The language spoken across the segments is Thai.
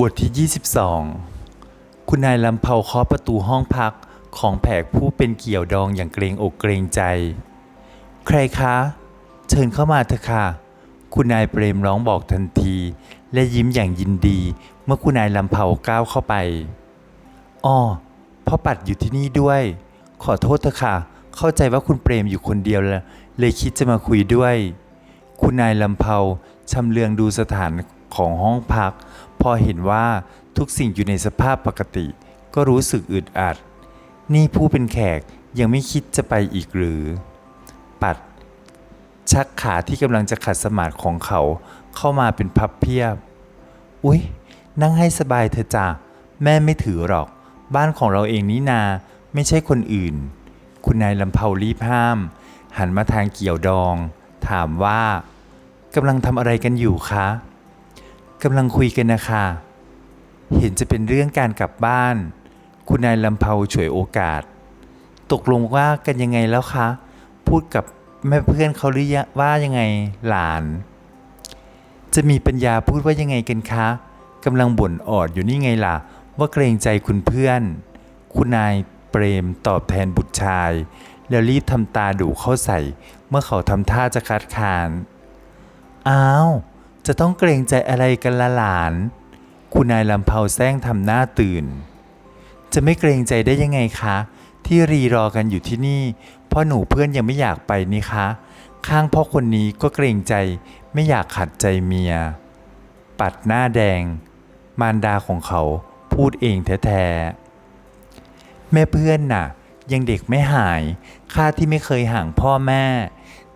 บทที่ 22 คุณนายลำเพาเคาะประตูห้องพักของแผกผู้เป็นเกี่ยวดองอย่างเกรงอกเกรงใจ ใครคะ เชิญเข้ามาเถอะค่ะ คุณนายเปรมร้องบอกทันที และยิ้มอย่างยินดี เมื่อคุณนายลำเพาก้าวเข้าไป อ้อพ่อปัดอยู่ที่นี่ด้วย ขอโทษเถอะค่ะ เข้าใจว่าคุณเปรมอยู่คนเดียวลเลยคิดจะมาคุยด้วย คุณนายลำเพาชำเลืองดูสถานของห้องพัก พอเห็นว่าทุกสิ่งอยู่ในสภาพปกติ ก็รู้สึกอึดอัด นี่ผู้เป็นแขกยังไม่คิดจะไปอีกหรือ ปัด ชักขาที่กำลังจะขัดสมาธิของเขาเข้ามาเป็นพับเพียบ อุ๊ย นั่งให้สบายเถอะจ้ะแม่ไม่ถือหรอก บ้านของเราเองนี่นา ไม่ใช่คนอื่น คุณนายลำเพารีบห้าม หันมาทางเกี่ยวดอง ถามว่ากำลังทำอะไรกันอยู่คะ กำลังคุยกันนะคะ เห็นจะเป็นเรื่องการกลับบ้าน คุณนายลำเพาฉวยโอกาส ตกลงว่ากันยังไงแล้วคะ พูดกับแม่เพื่อนเขาหรือยังว่ายังไงหลาน จะมีปัญญาพูดว่ายังไงกันคะกำลังบ่นออดอยู่นี่ไงล่ะ ว่าเกรงใจคุณเพื่อน คุณนายเปรมตอบแทนบุตรชาย แล้วรีบทำตาดุเข้าใส่ เมื่อเขาทำท่าจะคัดค้าน อ้าว จะต้องเกรงใจอะไรกันละหลาน คุณนายลำเพาแซงทำหน้าตื่น จะไม่เกรงใจได้ยังไงคะ ที่รีรอกันอยู่ที่นี่เพราะหนูเพื่อนยังไม่อยากไปนี่คะ ข้างพ่อคนนี้ก็เกรงใจไม่อยากขัดใจเมีย ปัดหน้าแดง มารดาของเขาพูดเองแท้ๆแม่เพื่อนน่ะ ยังเด็กไม่หายข้าที่ไม่เคยห่างพ่อแม่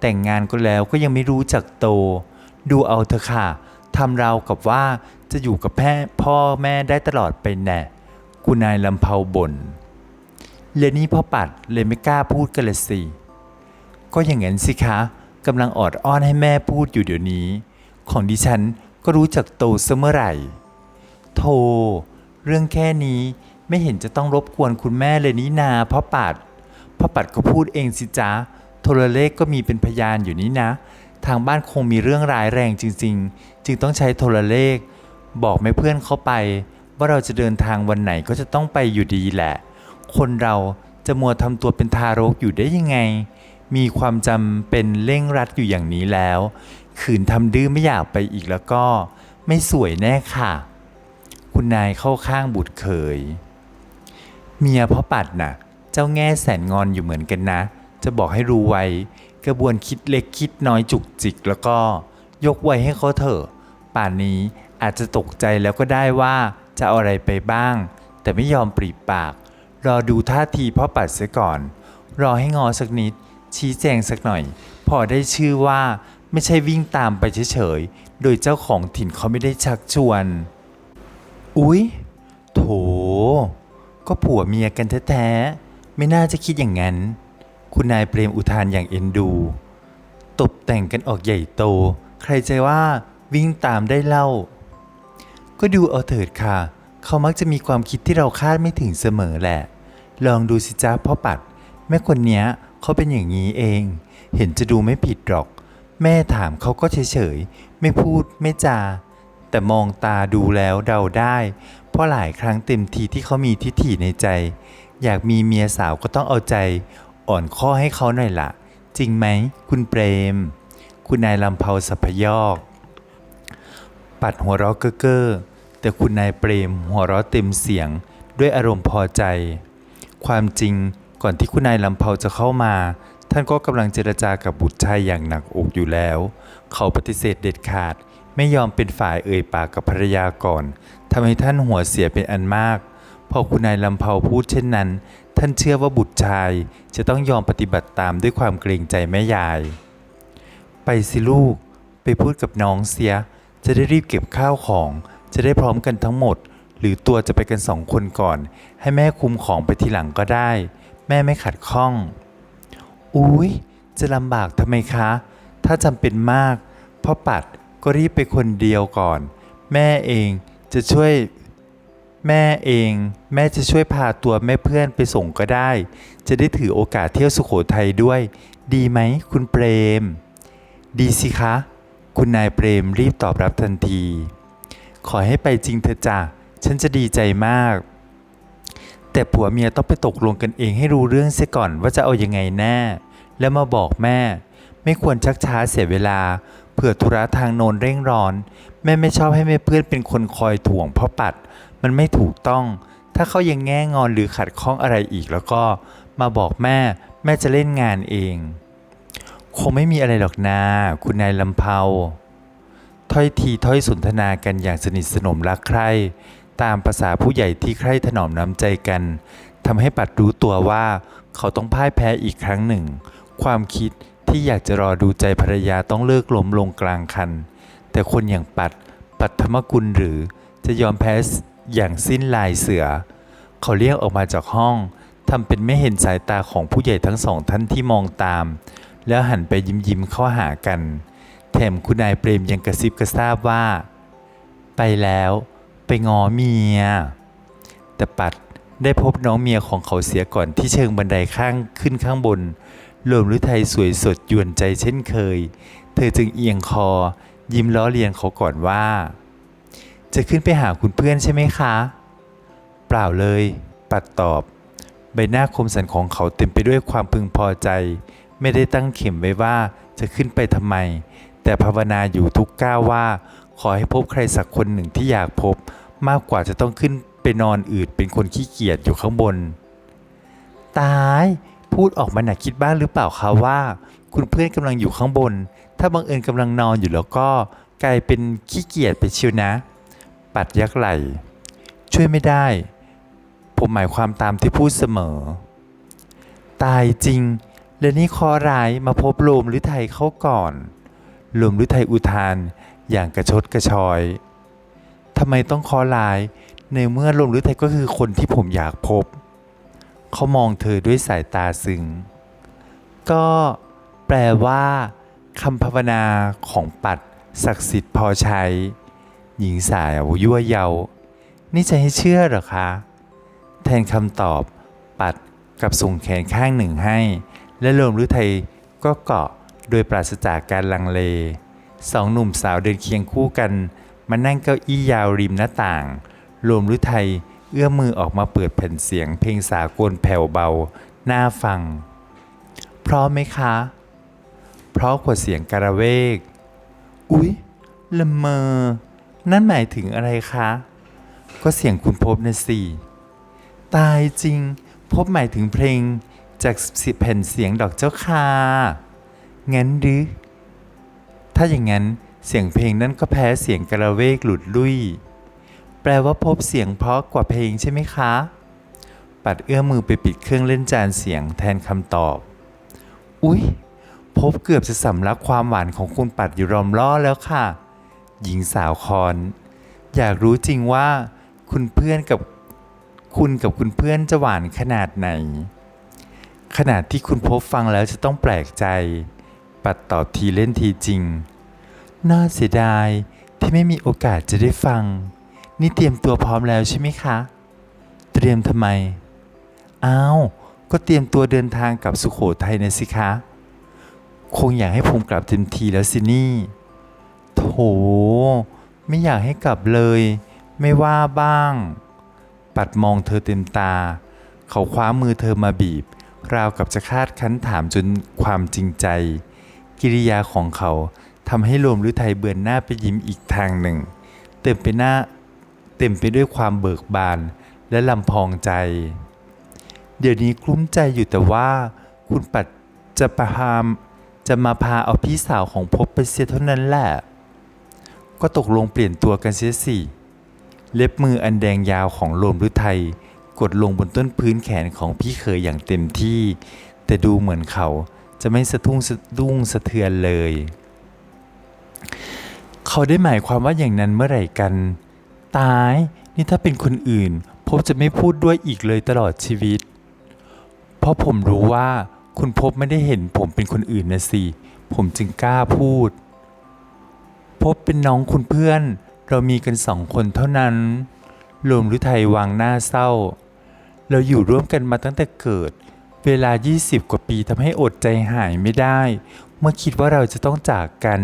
แต่งงานก็แล้วก็ยังไม่รู้จักโต ดูเอาเถอะค่ะทำเราวกับว่าจะอยู่กับแม่พ่อแม่ได้ตลอดไปแน่คุณนายลำเพาบ่นเลนี่พ่อปัดเลยไม่กล้าพูดกันเลยสิก็อย่างนั้นสิคะกำลังออดอ้อนให้แม่พูดอยู่เดี๋ยวนี้ ของดิฉันก็รู้จักโตเสเมื่อไหร่โธ่เรื่องแค่นี้ไม่เห็นจะต้องรบกวนคุณแม่เลยนี่นาพ่อปัดพ่อปัดก็พูดเองสิจ๊ะโทรเลขก็มีเป็นพยานอยู่นี่นะ ทางบ้านคงมีเรื่องร้ายแรงจริง ๆ จึงต้องใช้โทรเลข บอกแม่เพื่อนเขาไป ว่าเราจะเดินทางวันไหนก็จะต้องไปอยู่ดีแหละ คนเราจะมัวทำตัวเป็นทารกอยู่ได้ยังไง มีความจำเป็นเร่งรัดอยู่อย่างนี้แล้ว ขืนทำดื้อไม่อยากไปอีกแล้วก็ ไม่สวยแน่ค่ะ คุณนายเข้าข้างบุตรเขยเมียพ่อปัดน่ะ เจ้าแง่แสนงอนอยู่เหมือนกันนะ จะบอกให้รู้ไว้ กระบวนคิดเล็กคิดน้อยจุกจิก แล้วก็ยกไว้ให้เขาเถอะ ป่านนี้อาจจะตกใจแล้วก็ได้ว่าจะเอาอะไรไปบ้าง แต่ไม่ยอมปรีปาก รอดูท่าทีพ่อปัดเสียก่อน รอให้งอสักนิด ชี้แจงสักหน่อย พอได้ชื่อว่าไม่ใช่วิ่งตามไปเฉยๆ โดยเจ้าของถิ่นเขาไม่ได้ชักชวน อุ๊ย โถ ก็ผัวเมียกันแท้ๆ ไม่น่าจะคิดอย่างนั้น คุณนายเปรมอุทานอย่างเอ็นดู ตบแต่งกันออกใหญ่โต ใครจะว่าวิ่งตามได้เล่า ก็ดูเอาเถิดค่ะ เขามักจะมีความคิดที่เราคาดไม่ถึงเสมอแหละ ลองดูสิจ้าพ่อปัด แม่คนนี้เขาเป็นอย่างนี้เอง เห็นจะดูไม่ผิดหรอก แม่ถามเขาก็เฉยๆ ไม่พูดไม่จา แต่มองตาดูแล้วเดาได้ เพราะหลายครั้งเต็มทีที่เขามีทิฐิในใจ อยากมีเมียสาวก็ต้องเอาใจ อ่อนข้อให้เขาหน่อยละจริงไหม คุณเปรม คุณนายลำเพาสัพยอก ปัดหัวเราะเก้อเก้อแต่คุณนายเปรมหัวเราะเต็มเสียงด้วยอารมณ์พอใจ ความจริงก่อนที่คุณนายลำเพาจะเข้ามา ท่านก็กำลังเจรจากับบุตรชายอย่างหนักอกอยู่แล้ว เขาปฏิเสธเด็ดขาด ไม่ยอมเป็นฝ่ายเอ่ยปากกับภรรยาก่อนทำให้ท่านหัวเสียเป็นอันมาก พอคุณนายลำเพาพูดเช่นนั้น ท่านเชื่อว่าบุตรชายจะต้องยอมปฏิบัติตามด้วยความเกรงใจแม่ยาย ไปสิลูก ไปพูดกับน้องเสีย จะได้รีบเก็บข้าวของ จะได้พร้อมกันทั้งหมด หรือตัวจะไปกันสองคนก่อน ให้แม่คุมของไปทีหลังก็ได้ แม่ไม่ขัดข้อง อุ๊ยจะลำบากทำไมคะ ถ้าจำเป็นมากพ่อปัดก็รีบไปคนเดียวก่อน แม่เองจะช่วย แม่เองแม่จะช่วยพาตัวแม่เพื่อนไปส่งก็ได้ จะได้ถือโอกาสเที่ยวสุโขทัยด้วย ดีไหมคุณเปรม ดีสิคะ คุณนายเปรมรีบตอบรับทันที ขอให้ไปจริงเถอะจ้ะฉันจะดีใจมาก แต่ผัวเมียต้องไปตกลงกันเองให้รู้เรื่องเสียก่อนว่าจะเอายังไงแน่ แล้วมาบอกแม่ ไม่ควรชักช้าเสียเวลาเผื่อธุระทางโนนเร่งร้อน แม่ไม่ชอบให้แม่เพื่อนเป็นคนคอยถ่วงเพราะปัด มันไม่ถูกต้อง ถ้าเขายังแง่งอนหรือขัดข้องอะไรอีก แล้วก็มาบอกแม่แม่จะเล่นงานเอง คงไม่มีอะไรหรอกนาคุณนายลำเพาถ้อยทีถ้อยสนทนากันอย่างสนิทสนมรักใคร่ตามภาษาผู้ใหญ่ที่ใคร่ถนอมน้ำใจกันทำให้ปัดรู้ตัวว่าเขาต้องพ่ายแพ้อีกครั้งหนึ่ง ความคิดที่อยากจะรอดูใจภรรยาต้องเลิกล้มลงกลางคัน แต่คนอย่างปัดปัดธรรมกุลหรือจะยอมแพ้ อย่างสิ้นลายเสือ เขาเรียกออกมาจากห้องทำเป็นไม่เห็นสายตาของผู้ใหญ่ทั้งสองท่านที่มองตาม แล้วหันไปยิ้มยิ้มเข้าหากัน แถมคุณนายเปรมยังกระซิบกระซาบว่า ไปแล้ว ไปงอเมีย แต่ปัดได้พบน้องเมียของเขาเสียก่อนที่เชิงบันไดข้างขึ้นข้างบนรวมฤทัยสวยสดยวนใจเช่นเคย เธอจึงเอียงคอ ยิ้มล้อเลียนเขาก่อนว่า จะขึ้นไปหาคุณเพื่อนใช่ไหมคะ เปล่าเลย ปัดตอบ ใบหน้าคมสันของเขาเต็มไปด้วยความพึงพอใจ ไม่ได้ตั้งเข็มไว้ว่าจะขึ้นไปทำไม แต่ภาวนาอยู่ทุกก้าวว่า ขอให้พบใครสักคนหนึ่งที่อยากพบ มากกว่าจะต้องขึ้นไปนอนอืดเป็นคนขี้เกียจอยู่ข้างบน ตาย พูดออกมาหนักคิดบ้างหรือเปล่าคะว่า คุณเพื่อนกำลังอยู่ข้างบน ถ้าบังเอิญกำลังนอนอยู่แล้วก็ กลายเป็นขี้เกียจไปเชียวนะ ปัดยักไหล ช่วยไม่ได้ ผมหมายความตามที่พูดเสมอ ตายจริง และนี่คอร้ายมาพบลมหรือไทยเข้าก่อนลมหรือไทยอุทานอย่างกระชดกระชอยทำไมต้องคอร้ายในเมื่อลมหรือไทยก็คือคนที่ผมอยากพบ เขามองเธอด้วยสายตาซึ้งก็แปลว่าคำภาวนาของปัดศักดิ์สิทธิ์พอใช้ หญิงสาวยั่วเยา นี่จะให้เชื่อหรอคะ แทนคำตอบปัดกับส่งแขนข้างหนึ่งให้ และลมฤทัยก็เกาะโดยปราศจากการลังเล สองหนุ่มสาวเดินเคียงคู่กัน มานั่งเก้าอี้ยาวริมหน้าต่างลมฤทัยเอื้อมมือออกมาเปิดแผ่นเสียง เพลงสากลแผ่วเบา น่าฟัง พร้อมไหมคะ เพราะกว่าเสียงการะเวก อุ๊ย ละเมอ นั่นหมายถึงอะไรคะ ก็เสียงคุณพบนะสิตายจริง พบหมายถึงเพลงจากสิบแผ่นเสียงดอกเจ้าคางั้นหรือ ถ้าอย่างนั้นเสียงเพลงนั้นก็แพ้เสียงกระเวกหลุดลุย แปลว่าพบเสียงเพราะกว่าเพลงใช่ไหมคะ ปัดเอื้อมมือไปปิดเครื่องเล่นจานเสียงแทนคำตอบ อุ๊ย พบเกือบจะสำลักความหวานของคุณปัดอยู่รอมล่อแล้วค่ะ หญิงสาวคอน อยากรู้จริงว่าคุณเพื่อนกับคุณกับคุณเพื่อนจะหวานขนาดไหน ขนาดที่คุณพบฟังแล้วจะต้องแปลกใจ ปัดตอบทีเล่นทีจริง น่าเสียดายที่ไม่มีโอกาสจะได้ฟัง นี่เตรียมตัวพร้อมแล้วใช่ไหมคะ เตรียมทำไม อ้าว ก็เตรียมตัวเดินทางกลับสุขโขทัยนะสิคะ คงอยากให้ผมกลับเต็มทีแล้วสินี่ โถ ไม่อยากให้กลับเลย ไม่ว่าบ้าง ปัดมองเธอเต็มตา เขาคว้ามือเธอมาบีบ ราวกับจะคาดคั้นถามจนความจริงใจ กิริยาของเขาทำให้รวมฤทัยเบือนหน้าไปยิ้มอีกทางหนึ่ง เต็มไปหน้า เต็มไปด้วยความเบิกบานและลำพองใจ เดี๋ยวนี้กลุ้มใจอยู่แต่ว่า คุณปัดจะพามจะมาพาเอาพี่สาวของพบไปเสียเท่านั้นแหละ ก็ตกลงเปลี่ยนตัวกันเสียสิเล็บมืออันแดงยาวของโลมฤทัยกดลงบนต้นพื้นแขนของพี่เขยอย่างเต็มที่ แต่ดูเหมือนเขาจะไม่สะทุ่งสะดุ้งสะเทือนเลย เขาได้หมายความว่าอย่างนั้นเมื่อไหร่กัน ตายนี่ถ้าเป็นคนอื่นพบจะไม่พูดด้วยอีกเลยตลอดชีวิต เพราะผมรู้ว่าคุณพบไม่ได้เห็นผมเป็นคนอื่นนะสิ ผมจึงกล้าพูด พบเป็นน้องคุณเพื่อน เรามีกันสองคนเท่านั้นรวมฤทัยวางหน้าเศร้า เราอยู่ร่วมกันมาตั้งแต่เกิด เวลา 20 กว่าปีทำให้อดใจหายไม่ได้ เมื่อคิดว่าเราจะต้องจากกัน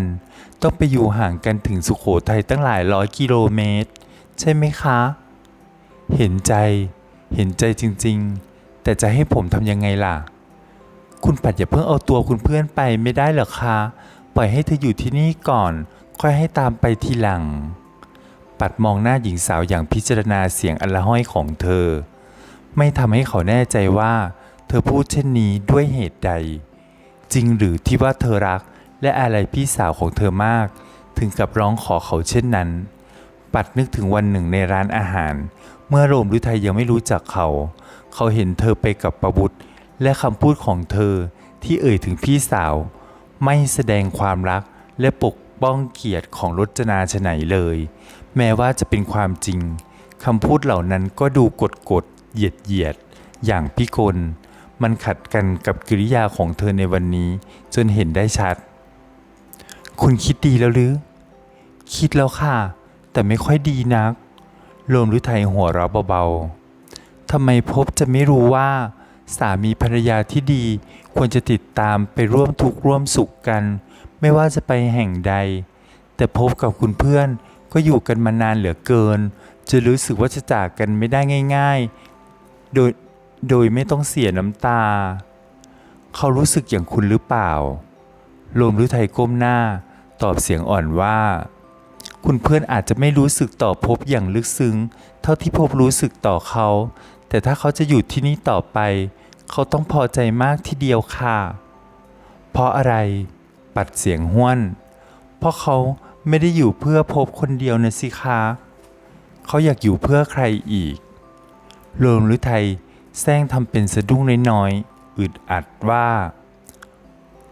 ต้องไปอยู่ห่างกันถึงสุขโขทัยตั้งหลายร้อยกิโลเมตร ใช่ไหมคะ เห็นใจ เห็นใจจริงๆ แต่จะให้ผมทำยังไงล่ะ คุณปัดอย่าเพิ่งเอาตัวคุณเพื่อนไปไม่ได้หรอคะ ปล่อยให้เธออยู่ที่นี่ก่อน ค่อยให้ตามไปทีหลัง ปัดมองหน้าหญิงสาวอย่างพิจารณาเสียงอันละห้อยของเธอ ไม่ทำให้เขาแน่ใจว่า เธอพูดเช่นนี้ด้วยเหตุใด จริงหรือที่ว่าเธอรักและอะไรพี่สาวของเธอมาก ถึงกับร้องขอเขาเช่นนั้น ปัดนึกถึงวันหนึ่งในร้านอาหาร เมื่อโรมฤทัยยังไม่รู้จักเขา เขาเห็นเธอไปกับประบุตรและคำพูดของเธอที่เอ่ยถึงพี่สาว ไม่แสดงความรักและปก ป้องเกียรติของรจนาชไหนเลย แม้ว่าจะเป็นความจริงคำพูดเหล่านั้นก็ดูกดกดๆเหยียดเหยียดๆอย่างพิกล มันขัดกันกับกิริยาของเธอในวันนี้ จนเห็นได้ชัด คุณคิดดีแล้วหรือ คิดแล้วค่ะ แต่ไม่ค่อยดีนักโลมฤทัยหัวเราะเบาๆทำไมพบจะไม่รู้ว่า สามีภรรยาที่ดีควรจะติดตามไปร่วมทุกข์ร่วมสุขกัน ไม่ว่าจะไปแห่งใด แต่พบกับคุณเพื่อนก็อยู่กันมานานเหลือเกิน จะรู้สึกว่าจะจากกันไม่ได้ง่าย ๆ โดยโดยไม่ต้องเสียน้ำตา เขารู้สึกอย่างคุณหรือเปล่า ลมฤทัยก้มหน้า ตอบเสียงอ่อนว่า คุณเพื่อนอาจจะไม่รู้สึกต่อพบอย่างลึกซึ้ง เท่าที่พบรู้สึกต่อเขา แต่ถ้าเขาจะอยู่ที่นี่ต่อไป เขาต้องพอใจมากทีเดียวค่ะ เพราะอะไร ปัดเสียงห้วน เพราะเขาไม่ได้อยู่เพื่อพบคนเดียวนะสิคะเขาอยากอยู่เพื่อใครอีกโลมฤทัยแซงทำเป็นสะดุ้งน้อยๆอึดอัดว่า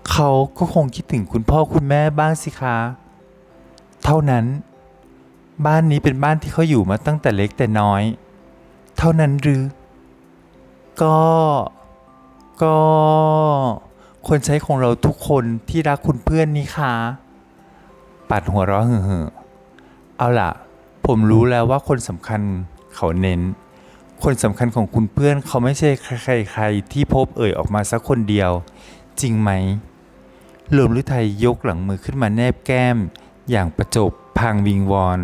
เขาก็คงคิดถึงคุณพ่อคุณแม่บ้างสิคะ เท่านั้น บ้านนี้เป็นบ้านที่เขาอยู่มาตั้งแต่เล็กแต่น้อย เท่านั้นหรือ ก็ ก็ คนใช้ของเราทุกคนที่รักคุณเพื่อนนี่คะปัดหัวเราะเห่อเอาล่ะ ผมรู้แล้วว่าคนสำคัญเขาเน้น คนสำคัญของคุณเพื่อนเขาไม่ใช่ใครๆที่พบเอ่ยออกมาสักคนเดียว จริงไหมหลิมฤทัยยกหลังมือขึ้นมาแนบแก้ม อย่างประจบพังวิงวอน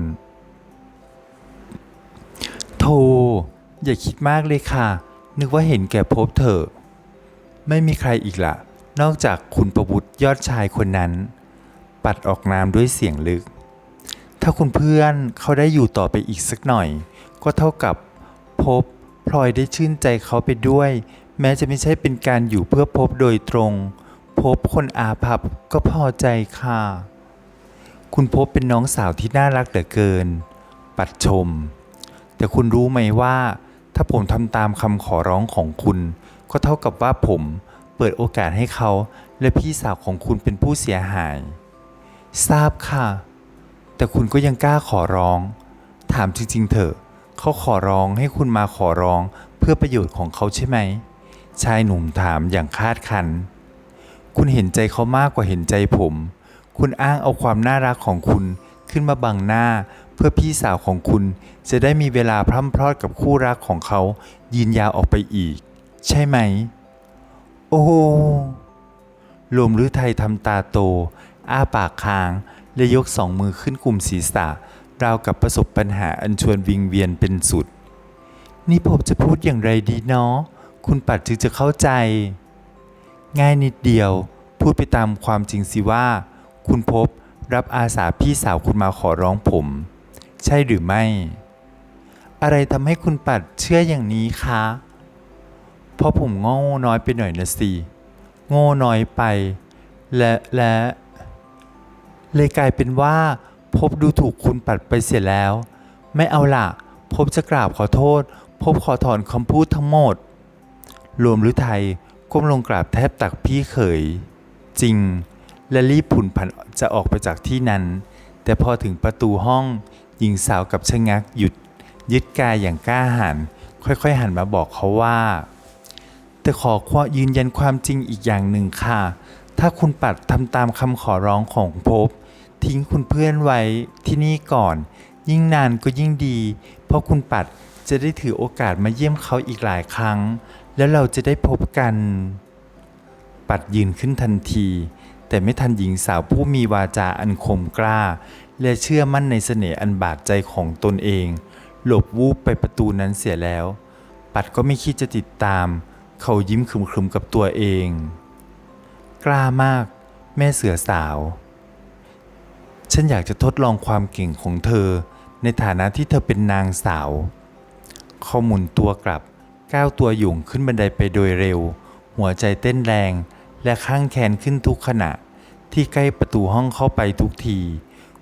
โธ่อย่าคิดมากเลยค่ะ นึกว่าเห็นแก่พบเถอะ ไม่มีใครอีกล่ะ นอกจากคุณประวุฒิยอดชายคนนั้น ปัดออกนามด้วยเสียงลึก ถ้าคุณเพื่อนเขาได้อยู่ต่อไปอีกสักหน่อย ก็เท่ากับพบพลอยได้ชื่นใจเขาไปด้วย แม้จะไม่ใช่เป็นการอยู่เพื่อพบโดยตรง พบคนอาภัพก็พอใจค่ะ คุณพบเป็นน้องสาวที่น่ารักเหลือเกิน ปัดชม แต่คุณรู้ไหมว่า ถ้าผมทำตามคำขอร้องของคุณ ก็เท่ากับว่าผม เปิดโอกาสให้เขาและพี่สาวของคุณเป็นผู้เสียหาย ทราบค่ะ แต่คุณก็ยังกล้าขอร้อง ถามจริงๆเถอะ เขาขอร้องให้คุณมาขอร้องเพื่อประโยชน์ของเขาใช่ไหม ชายหนุ่มถามอย่างคาดคัน คุณเห็นใจเขามากกว่าเห็นใจผม คุณอ้างเอาความน่ารักของคุณขึ้นมาบังหน้าเพื่อพี่สาวของคุณจะได้มีเวลาพร่ำพรอดกับคู่รักของเขายืนยาวออกไปอีก ใช่ไหม โอ้ลมฤทัยทำตาโต อ้าปากค้าง และยกสองมือขึ้นกลุ่มศีรษะ ราวกับประสบปัญหาอันชวนวิงเวียนเป็นสุด นี่ผมจะพูดอย่างไรดีเนาะ คุณปัดจึงจะเข้าใจ ง่ายนิดเดียว พูดไปตามความจริงสิว่า คุณพบรับอาสาพี่สาวคุณมาขอร้องผม ใช่หรือไม่ อะไรทำให้คุณปัดเชื่ออย่างนี้คะ เพราะผมโง่น้อยไปหน่อยนะสิ โง่น้อยไป และและเลยกลายเป็นว่าพบดูถูกคุณปัดไปเสียแล้ว ไม่เอาละพบจะกราบขอโทษ พบขอถอนคำพูดทั้งหมด รวมหรือไทยก้มลงกราบแทบตักพี่เขย จริง และรีบผุนผันจะออกไปจากที่นั้น แต่พอถึงประตูห้องหญิงสาวกับชะงักหยุด ยึดกายอย่างกล้าหาญค่อยๆหันมาบอกเขาว่า แต่ขอควยืนยันความจริงอีกอย่างหนึ่งค่ะ ถ้าคุณปัดทำตามคำขอร้องของภพบทิ้งคุณเพื่อนไว้ที่นี่ก่อน ยิ่งนานก็ยิ่งดี เพราะคุณปัดจะได้ถือโอกาสมาเยี่ยมเขาอีกหลายครั้ง แล้วเราจะได้พบกัน ปัดยืนขึ้นทันที แต่ไม่ทันหญิงสาวผู้มีวาจาอันคมกล้า และเชื่อมั่นในเสน่ห์อันบาดใจของตนเอง หลบวูบไปประตูนั้นเสียแล้ว ปัดก็ไม่คิดจะติดตาม เขายิ้มขึมๆกับตัวเอง กล้ามาก แม่เสือสาว ฉันอยากจะทดลองความเก่งของเธอ ในฐานะที่เธอเป็นนางสาว เขาหมุนตัวกลับก้าวตัวหยุ่งขึ้นบันไดไปโดยเร็ว หัวใจเต้นแรงและข้างแขนขึ้นทุกขณะ ที่ใกล้ประตูห้องเข้าไปทุกที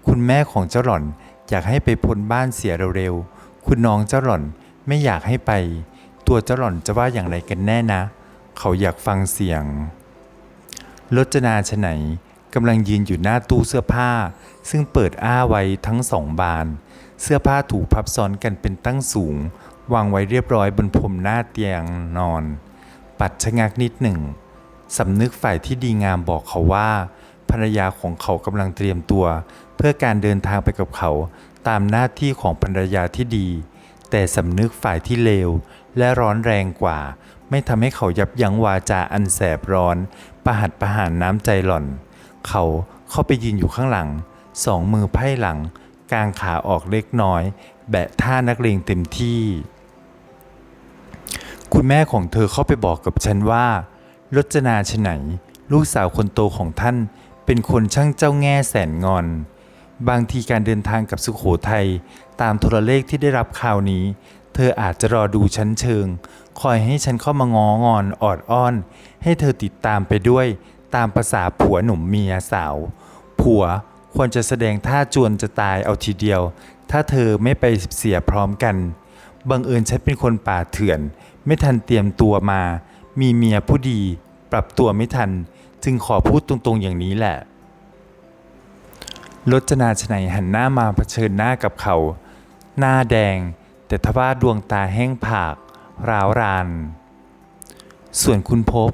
คุณแม่ของเจ้าหล่อนอยากให้ไปพ้นบ้านเสียเร็วๆ คุณน้องเจ้าหล่อนไม่อยากให้ไป ตัวเจ้าหล่อนจะว่าอย่างไรกันแน่นะ เขาอยากฟังเสียงรจนาชไหนกำลังยืนอยู่หน้าตู้เสื้อผ้า ซึ่งเปิดอ้าไว้ทั้งสองบาน เสื้อผ้าถูกพับซ้อนกันเป็นตั้งสูง วางไว้เรียบร้อยบนพรมหน้าเตียงนอน ปัดชะงักนิดหนึ่งสำนึกฝ่ายที่ดีงามบอกเขาว่า ภรรยาของเขากำลังเตรียมตัว เพื่อการเดินทางไปกับเขาตามหน้าที่ของภรรยาที่ดี แต่สำนึกฝ่ายที่เลว และร้อนแรงกว่า ไม่ทำให้เขายับยั้งวาจาอันแสบร้อน ประหัดประหารน้ำใจหล่อน เขาเข้าไปยืนอยู่ข้างหลัง สองมือไพ่หลัง กางขาออกเล็กน้อย แบะท่านักเลงเต็มที่ คุณแม่ของเธอเข้าไปบอกกับฉันว่ารจนาชไหน ลูกสาวคนโตของท่าน เป็นคนช่างเจ้าแง่แสนงอน บางทีการเดินทางกับสุขโขทัยตามโทรเลขที่ได้รับข่าวนี้ เธออาจจะรอดูชั้นเชิง คอยให้ฉันเข้ามางองอนออดอ้อน ให้เธอติดตามไปด้วย ตามภาษาผัวหนุ่มเมียสาว ผัวควรจะแสดงท่าจวนจะตายเอาทีเดียว ถ้าเธอไม่ไปเสียพร้อมกัน บังเอิญฉันเป็นคนป่าเถื่อน ไม่ทันเตรียมตัวมา มีเมียผู้ดี ปรับตัวไม่ทัน จึงขอพูดตรงๆอย่างนี้แหละรจนาชนัยหันหน้ามาเผชิญหน้ากับเขา หน้าแดง แต่ทว่าดวงตาแห้งผาก ร้าวราน ส่วนคุณพบ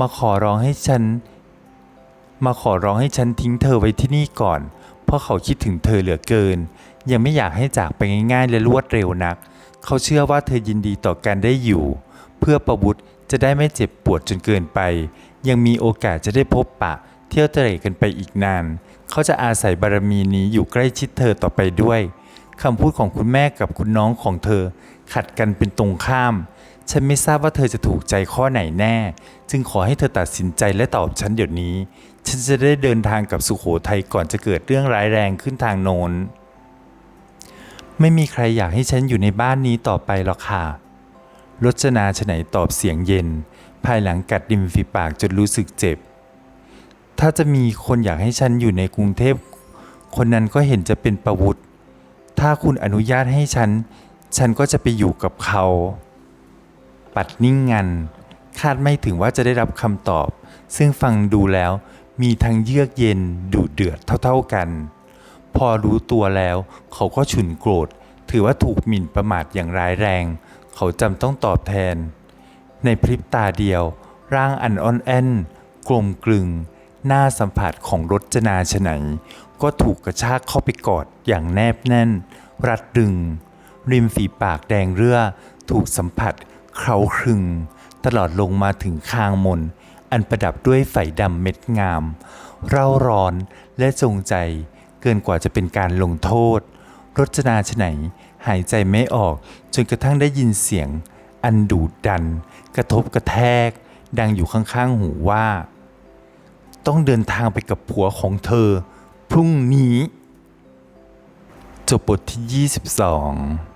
มาขอร้องให้ฉัน มาขอร้องให้ฉันทิ้งเธอไว้ที่นี่ก่อน เพราะเขาคิดถึงเธอเหลือเกิน ยังไม่อยากให้จากไปง่ายๆและรวดเร็วนัก เขาเชื่อว่าเธอยินดีต่อการได้อยู่ เพื่อประวุธจะได้ไม่เจ็บปวดจนเกินไป ยังมีโอกาสจะได้พบปะ เที่ยวเตร่กันไปอีกนาน เขาจะอาศัยบารมีนี้อยู่ใกล้ชิดเธอต่อไปด้วย คำพูดของคุณแม่กับคุณน้องของเธอ ขัดกันเป็นตรงข้าม ฉันไม่ทราบว่าเธอจะถูกใจข้อไหนแน่ จึงขอให้เธอตัดสินใจและตอบฉันเดี๋ยวนี้ ฉันจะได้เดินทางกับสุโขทัยก่อนจะเกิดเรื่องร้ายแรงขึ้นทางโน้นไม่มีใครอยากให้ฉันอยู่ในบ้านนี้ต่อไปหรอกค่ะรจนาฉไหนตอบเสียงเย็น ภายหลังกัดริมฝีปากจนรู้สึกเจ็บ ถ้าจะมีคนอยากให้ฉันอยู่ในกรุงเทพ คนนั้นก็เห็นจะเป็นประวุธ ถ้าคุณอนุญาตให้ฉัน ฉันก็จะไปอยู่กับเขา ปัดนิ่งงัน คาดไม่ถึงว่าจะได้รับคำตอบ ซึ่งฟังดูแล้วมีทั้งเยือกเย็นดุเดือดเท่าๆกัน พอรู้ตัวแล้ว เขาก็ฉุนโกรธ ถือว่าถูกหมิ่นประมาทอย่างร้ายแรง เขาจำต้องตอบแทน ในพริบตาเดียว ร่างอันอ่อนแอนกลมกลึงหน้าสัมผัสของรจนาชไหน ก็ถูกกระชากเข้าไปกอดอย่างแนบแน่น รัดดึง ริมฝีปากแดงเรื่อ ถูกสัมผัสเคล้าคลึง ตลอดลงมาถึงคางมน อันประดับด้วยไฟดำเม็ดงาม เร่าร้อนและจงใจเกินกว่าจะเป็นการลงโทษ รจนาชไหนหายใจไม่ออกจนกระทั่งได้ยินเสียง อันดูดดัน กระทบกระแทก ดังอยู่ข้างๆหูว่า ต้องเดินทางไปกับผัวของเธอ พรุ่งนี้ จบบทที่ 22